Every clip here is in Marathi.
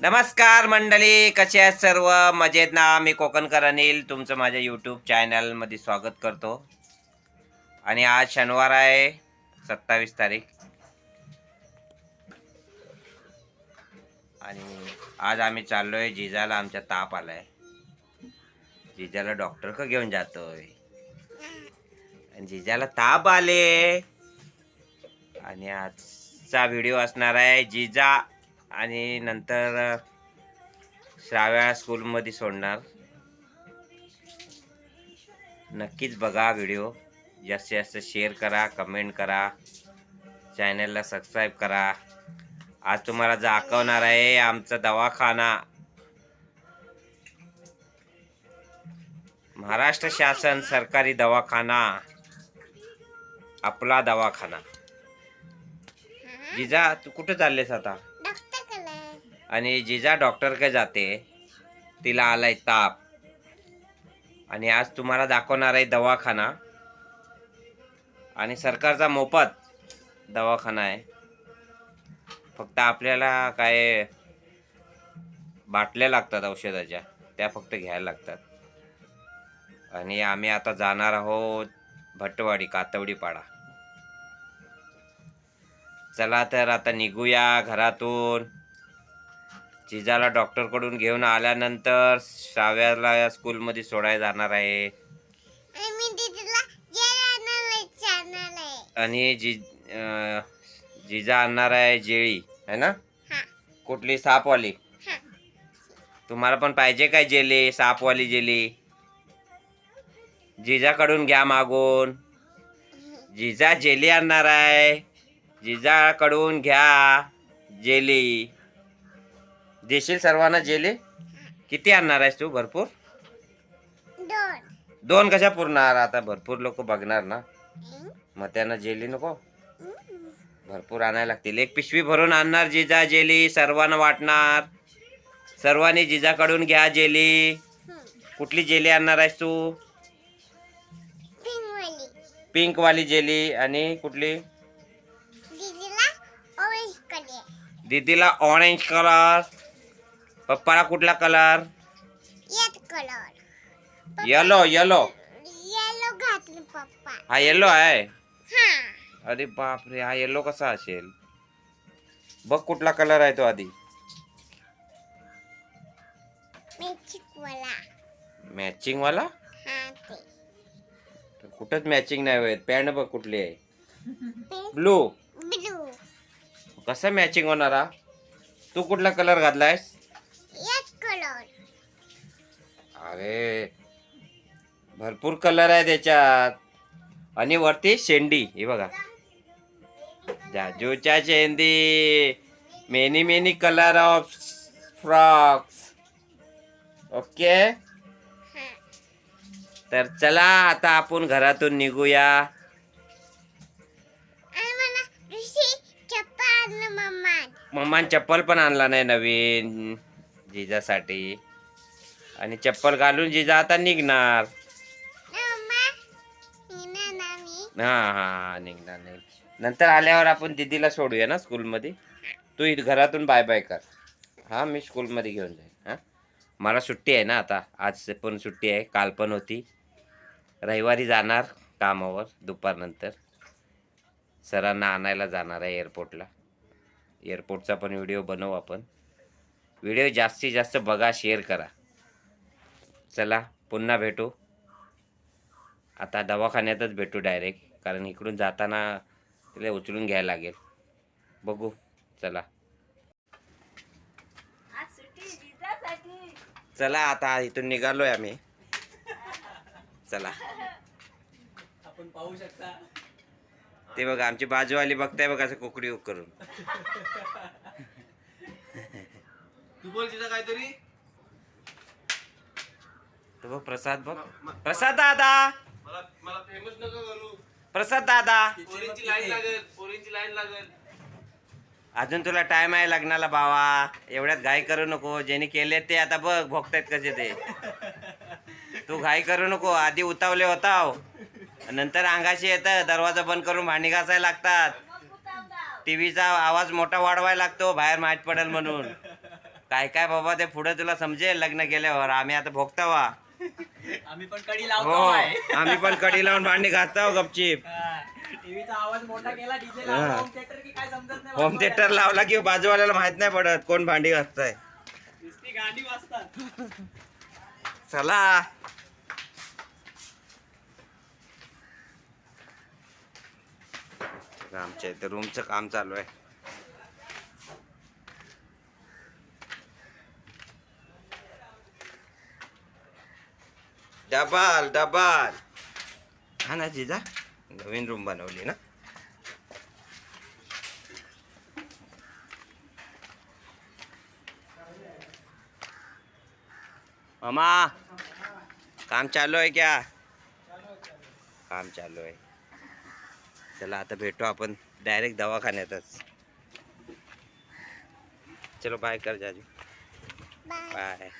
नमस्कार मंडळी कसे आहेत सर्व? मजेत ना? मी कोकणकर अनिल तुमचं माझ्या यूट्यूब चॅनलमध्ये स्वागत करतो. आणि आज शनिवार आहे सत्तावीस तारीख. आणि आज आम्ही चाललोय जिजाला आमच्या ताप आलाय. जिजाला डॉक्टर का घेऊन जातोय. आणि जिजाला ताप आले. आणि आजचा व्हिडिओ असणार आहे जिजा आणि नंतर श्राव्या स्कूलमध्ये सोडणार. नक्कीच बघा व्हिडिओ. जास्तीत जास्त शेअर करा कमेंट करा. चॅनलला सबस्क्राईब करा. आज तुम्हाला दाखवणार आहे आमचा दवाखाना. महाराष्ट्र शासन सरकारी दवाखाना. आपला दवाखाना. जिजा तू कुठं चाललेस आता? आणि जिजा डॉक्टरकडे जाते तिला आलाय ताप. आणि आज तुम्हाला दाखवणार आहे दवाखाना. आणि सरकारचा मोफत दवाखाना आहे. फक्त आपल्याला काय बाटल्या लागतात औषधाच्या त्या फक्त घ्यायला लागतात. आणि आम्ही आता जाणार आहोत भट्टवाडी कातवडी पाडा चला तर आता निघूया घरातून. जिजाला डॉक्टरकडून घेऊन आल्यानंतर श्राव्याला स्कूलमध्ये सोडायला जाणार आहे. आणि जि जिजा आणणार आहे जेळी है ना? हा. कुठली? सापवाली. हा. तुम्हाला पण पाहिजे काय जेली? सापवाली जेली. जिजाकडून घ्या मागून. जिजा जेली आणणार आहे. जिजाकडून घ्या जेली. देशील सर्वांना जेली? किती आणणार आहेस तू भरपूर? दोन. दोन कशा पुरणार? आता भरपूर लोक बघणार ना. मग त्यांना जेली नको. भरपूर आणायला लागतील. एक पिशवी भरून आणणार जिजा जेली सर्वांना वाटणार. सर्वांनी जिजाकडून घ्या जेली. कुठली जेली आणणार आहेस तू? पिंगवाली पिंक वाली जेली. आणि कुठली? दीदीला ऑरेंज कलर दीदीला ऑरेंज कलर पप्पाला कुठला कलर? येत कलर. येलो येलो येलो घातलं पप्पा. हा येलो आहे? हा. अरे बापरे हा येलो कसा असेल? बघ कुठला कलर आहे तो आधी. मेचिकवाला मॅचिंग वाला? हा ते. तर कुठंच मॅचिंग नाही होत. पॅन्ट बघ कुठली आहे. ब्लू ब्लू कसं मॅचिंग होणार हा? तू कुठला कलर घातलायस? अरे भरपूर कलर आहे त्याच्यात. आणि वरती शेंडी हे बघा. जाजूच्या शेंडी many many colour of frocks okay तर चला आता आपण घरातून निघूया. मम्मान चप्पल पण आणला नाही नवीन जिजासाठी. आणि चप्पल घालून जिजा आता निघणार. हा हा हा निघणार नाही नंतर आल्यावर आपण दीदीला सोडूया ना स्कूलमध्ये? तू इथं घरातून बाय बाय कर. हा मी स्कूलमध्ये घेऊन जाईन हां. मला सुट्टी आहे ना आता. आज पण सुट्टी आहे काल पण होती. रविवारी जाणार कामावर दुपारनंतर सरांना आणायला जाणार आहे एअरपोर्टला. एअरपोर्टचा पण व्हिडिओ बनवू आपण. व्हिडिओ जास्तीत जास्त बघा शेअर करा. चला पुन्हा भेटू. आता दवाखान्यातच भेटू डायरेक्ट कारण इकडून जाताना तिला उचलून घ्यायला लागेल. बघू चला. चला आता इथून निघालोय आम्ही. चला. आपण पाहू शकता. ते बघा आमची बाजूवाली बघताय बघा असं कोकडी करून तू बोल तिथं काहीतरी. तर बघ प्रसाद बघ. प्रसाद दादा. मला मला फेमस नको करू. प्रसाद दादा. पोरींची लाईन लागेल पोरींची लाईन लागेल. अजून तुला टाइम आहे लग्नाला बावा एवढ्यात घाई करू नको. ज्यांनी केले ते आता बघ भोगतायत कसे ते. तू घाई करू नको. आधी उतावले होताव. नंतर अंगाशी येतं. दरवाजा बंद करून भांडी घासायला लागतात. टीव्हीचा आवाज मोठा वाढवायला लागतो. बाहेर माहीत पडेल म्हणून. काय काय बाबा ते पुढे तुला समजेल लग्न केल्यावर. आम्ही आता भोगता वा आम्ही पण कडी हो लावतो आहे आम्ही पण कडी लावून भांडी घालतो गपचीप. टीव्हीचा आवाज मोठा केला डीजे हा. लावला होम थिएटर की काय समजत नाही होम थिएटर लावला की बाजूवाल्याला माहीत नाही पडत कोण भांडी घासताय. नुसती गाणी वाजतात. चला. आमच्या इथे रूमचं काम चालू आहे. डबाल डबाल. हा ना जिजा नवीन रूम बनवली ना. मामा काम चालू आहे क्या? काम चालू आहे. चला आता भेटू आपण डायरेक्ट दवाखान्यातच. चलो बाय कर जाजू. बाय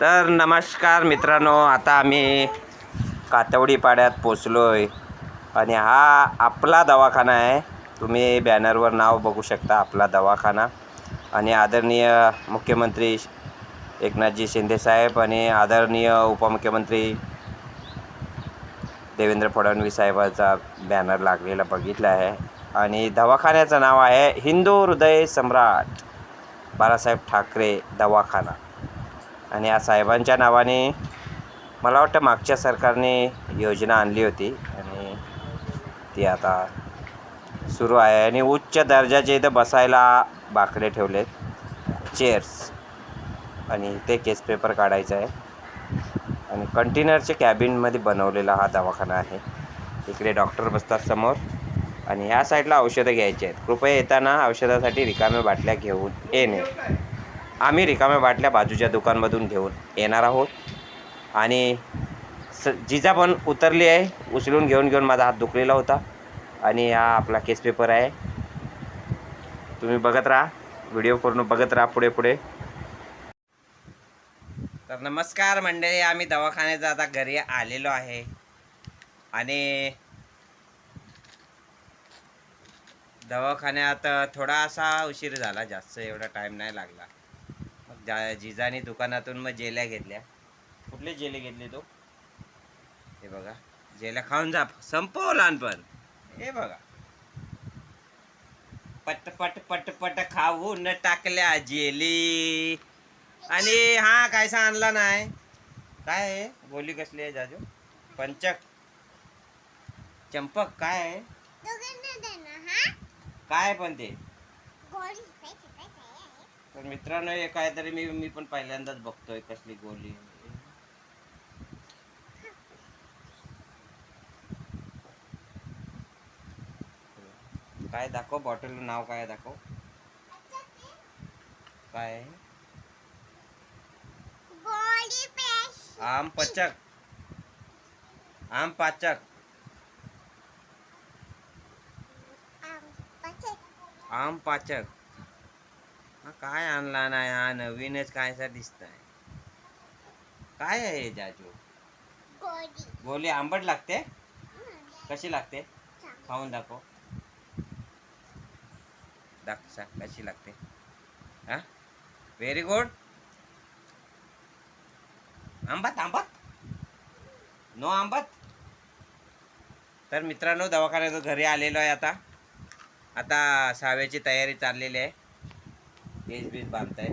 तर नमस्कार मित्रांनो आता आम्ही कातवडी पाड्यात आहे आणि हा आपला दवाखाना आहे. तुम्ही बॅनरवर नाव बघू शकता आपला दवाखाना. आणि आदरणीय मुख्यमंत्री एकनाथजी शिंदेसाहेब आणि आदरणीय उपमुख्यमंत्री देवेंद्र फडणवीस साहेबाचा बॅनर लागलेला बघितला आहे. आणि दवाखान्याचं नाव आहे हिंदू हृदय सम्राट बाळासाहेब ठाकरे दवाखाना. आणि या साहेबांच्या नावाने मला वाटतं मागच्या सरकारने योजना आणली होती. आणि ती आता सुरू आहे. आणि उच्च दर्जाचे इथं बसायला बाकडे ठेवलेत. चेअर्स आणि ते केस पेपर काढायचं आहे. आणि कंटेनरच्या कॅबिनमध्ये बनवलेला हा दवाखाना आहे. इकडे डॉक्टर बसतात समोर. आणि ह्या साईडला औषधं घ्यायची आहेत. कृपया येताना औषधासाठी रिकाम्या बाटल्या घेऊन येणे. आम्ही रिकाम्या बाटल्या बाजूच्या दुकानमधून घेऊन येणार आहोत. आणि स जिजा पण उतरली आहे उचलून घेऊन घेऊन माझा हात दुखलेला होता. आणि हा आपला केस पेपर आहे. तुम्ही बघत राहा व्हिडिओ पूर्ण बघत राहा पुढे पुढे. तर नमस्कार मंडळी आम्ही दवाखान्यात आता घरी आलेलो आहे. आणि दवाखान्यात थोडासा उशीर झाला जास्त एवढा टाईम नाही लागला. जा जिजानी दुकानातून मग जेल्या घेतल्या. कुठले जेले घेतले तो? हे बघा जेल्या खाऊन जा संपव लहानपण. हे बघा. पट पट पट पट खाऊन टाकल्या जेली. आणि हा कायसा आणला नाही. काय आहे? बोली कसली आहे जाजू? पंचक. चंपक काय आहे? हा? काय पण ते? तर मित्रांनो हे काहीतरी मी मी पण पहिल्यांदाच बघतोय कसली गोली. काय दाखव बॉटल नाव काय दाखव. काय आम पचक. आम पाचक. आम पाचक. हा काय आणला नाही हा नवीनच कायसा दिसत आहे काय आहे जाजू? गोली आंबट लागते. कशी लागते. खाऊन दाखव. दाख सांग कशी लागते? हा? व्हेरी गुड आंबट आंबट. नो आंबट. तर मित्रांनो दवाखान्यात घरी आलेलो आहे आता. आता साव्याची तयारी चाललेली आहे. केस बीज बांधताय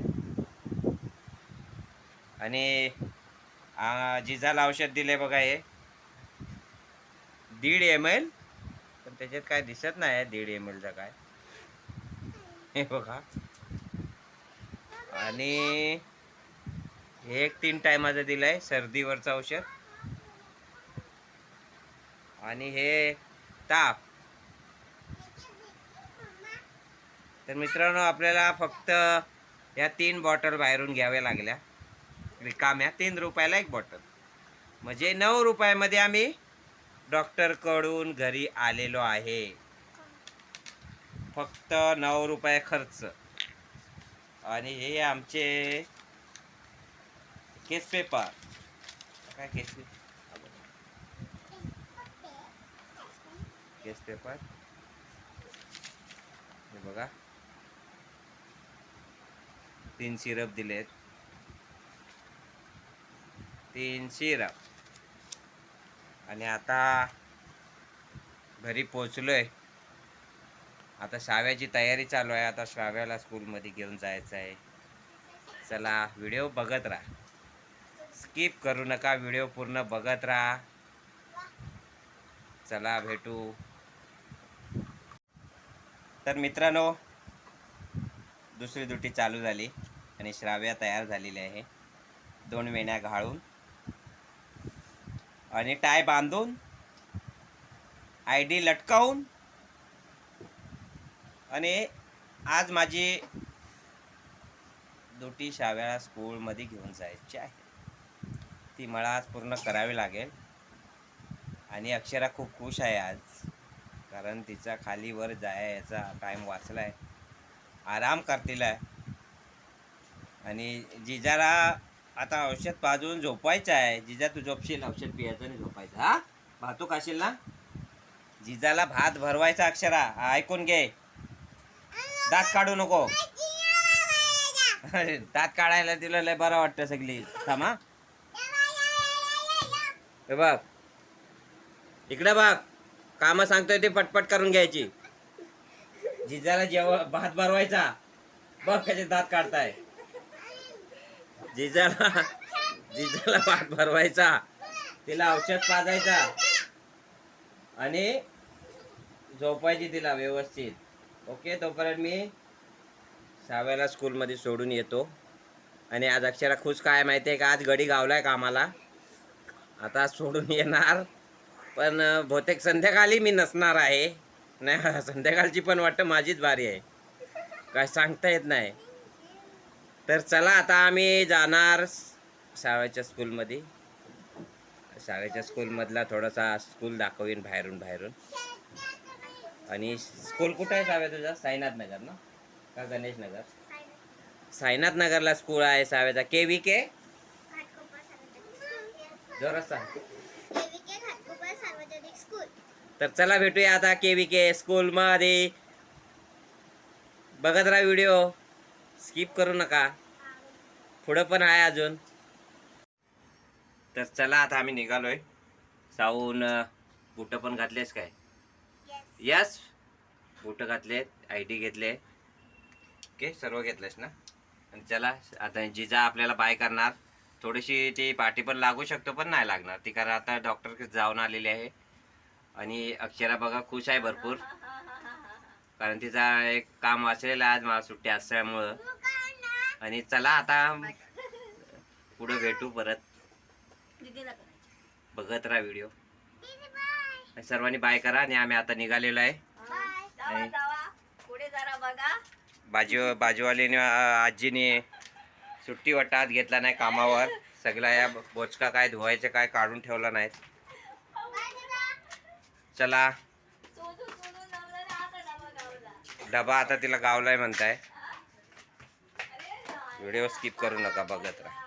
आणि जिजाला औषध दिले बघा हे. दीड एम एल पण त्याच्यात काय दिसत नाही आहे दीड एम एलचं काय. हे बघा. आणि हे एक तीन टायमाचं दिलं आहे सर्दीवरचं औषध. आणि हे ताप. तर मित्रांनो आपल्याला फक्त या तीन बॉटल बाहेरून घ्याव्या लागल्या. रिकाम्या. तीन रुपयाला एक बॉटल म्हणजे नऊ रुपयामध्ये आम्ही डॉक्टरकडून घरी आलेलो आहे. फक्त नऊ रुपये खर्च. आणि हे आमचे केस पेपर काय केस केस पेपर हे बघा. तीन सिरप दिलेत. तीन सिरप आणि आता घरी पोचलोय आता श्राव्याची तयारी चालू आहे. आता श्राव्याला स्कूलमध्ये घेऊन जायचं आहे. चला व्हिडिओ बघत राहा. स्किप करू नका. व्हिडिओ पूर्ण बघत राहा. चला भेटू. तर मित्रांनो दुसरी दुटी चालू झाली आणि श्राव्या तयार झालेली आहे. दोन वेण्या घाळून. आणि टाय बांधून. आय डी लटकावून. आणि आज माझी दुटी शाव्या स्कूलमध्ये घेऊन जायची आहे. ती मला आज पूर्ण करावी लागेल. आणि अक्षरा खूप खुश आहे आज. कारण तिचा खालीवर जायचा टाईम वाचला आहे आराम करतील आहे. आणि जिजाला आता औषध पाजून झोपायचं आहे. जिजा तू झोपशील? औषध पियाचं आणि झोपायचं हा? भातू खाशील ना? जिजाला भात भरवायचा अक्षरा. हा, ऐकून घे. दात काढू नको. दात काढायला तिला लय बरं वाटतं सगळी. थांबा हे बघ. इकडे बघ. काम सांगतोय ते पटपट करून घ्यायची. जिजाला जेव्हा भात भरवायचा बघ कसे दात काढताय. जिजाला जिजाला भात भरवायचा तिला औषध पाजायचा. आणि झोपायची तिला व्यवस्थित. ओके तोपर्यंत मी सहाव्याला स्कूलमध्ये सोडून येतो. आणि आज अक्षरा खुश काय माहिती आहे का? आज गडी आहे कामाला. आता सोडून येणार. पण बहुतेक संध्याकाळी मी नसणार आहे. नाही संध्याकाळची पण वाटतं माझीच बारी आहे. काय सांगता येत नाही. तर चला आता आम्ही जाणार शाळेच्या स्कूलमध्ये. शाळेच्या स्कूलमधला थोडासा स्कूल दाखवीन बाहेरून बाहेरून. आणि स्कूल कुठं आहे साव्या तुझा? साईनाथ नगर ना? का गणेश नगर? साईनाथ नगरला स्कूल आहे साव्याचा के व्ही के? जोरात सांग. तर चला भेटूया आता के व्ही के स्कूलमध्ये बघत राहा व्हिडिओ स्किप करू नका. पुढं पण आहे अजून. तर चला आता आम्ही निघालोय. साऊन बुटं पण घातलेस काय? यस बुटं घातलेत आय डी घेतले. ओके सर्व घेतलेस ना? आणि चला आता जिजा आपल्याला बाय करणार थोडीशी ती पाठी पण लागू शकतो पण नाही लागणार. ती कारण आता डॉक्टर जाऊन आलेली आहे. आणि अक्षरा बघा खुश आहे भरपूर. कारण तिचा एक काम वाचलेलं आहे आज मला सुट्टी असल्यामुळं. आणि चला आता पुढं भेटू परत. बघत राहा व्हिडिओ सर्वांनी बाय करा आणि आम्ही आता निघालेलो आहे. आणि बाजू बाजूवालीने आजीने सुट्टी वाटात घेतला नाही कामावर. सगळ्या या बोचका काय धुवायचे काय काढून ठेवला नाहीत. चला. डबा आता तिला गावलाय म्हणताय. व्हिडिओ स्किप करू नका बघत राहा.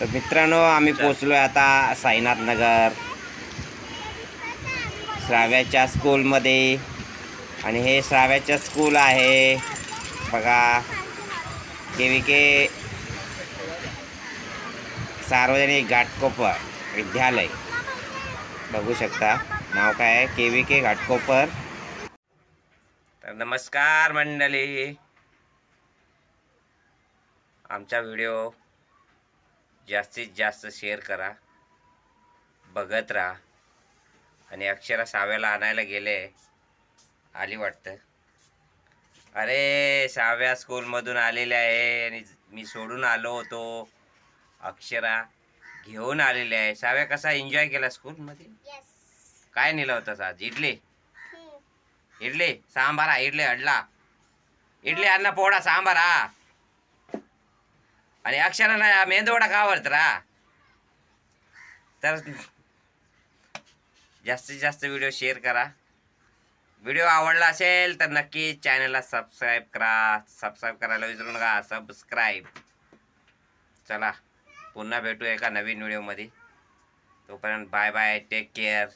तर मित्रांनो आम्ही पोचलोय आता साईनाथ नगर. श्राव्याच्या स्कूलमध्ये आणि हे श्राव्याच्या स्कूल आहे. बघा. के व्ही के सार्वजनिक घाटकोपर विद्यालय. बघू शकता. नाव काय आहे? K V K Ghatkopar. तर नमस्कार मंडळी. आमचा व्हिडिओ जास्तीत जास्त शेअर करा. बघत राहा. आणि अक्षरा साव्याला आणायला गेले. आली वाटतं. अरे साव्या स्कूलमधून आलेले आहे. आणि मी सोडून आलो होतो. अक्षरा घेऊन आलेले आहे. साव्या कसा एन्जॉय केला स्कूलमध्ये काय नेलं होतं आज इडली? इडली? सांबारा इडली अडला. इडली अन्न पोळा सांबारा आणि अक्षराला मेंदोडा का आवडतरा तर जास्तीत जास्त व्हिडिओ शेअर करा. व्हिडिओ आवडला असेल तर नक्की चॅनलला सबस्क्राईब करा. सबस्क्राईब करायला विसरू नका. सबस्क्राईब चला. पुन्हा भेटू एका नवीन व्हिडिओमध्ये. तोपर्यंत बाय बाय टेक केअर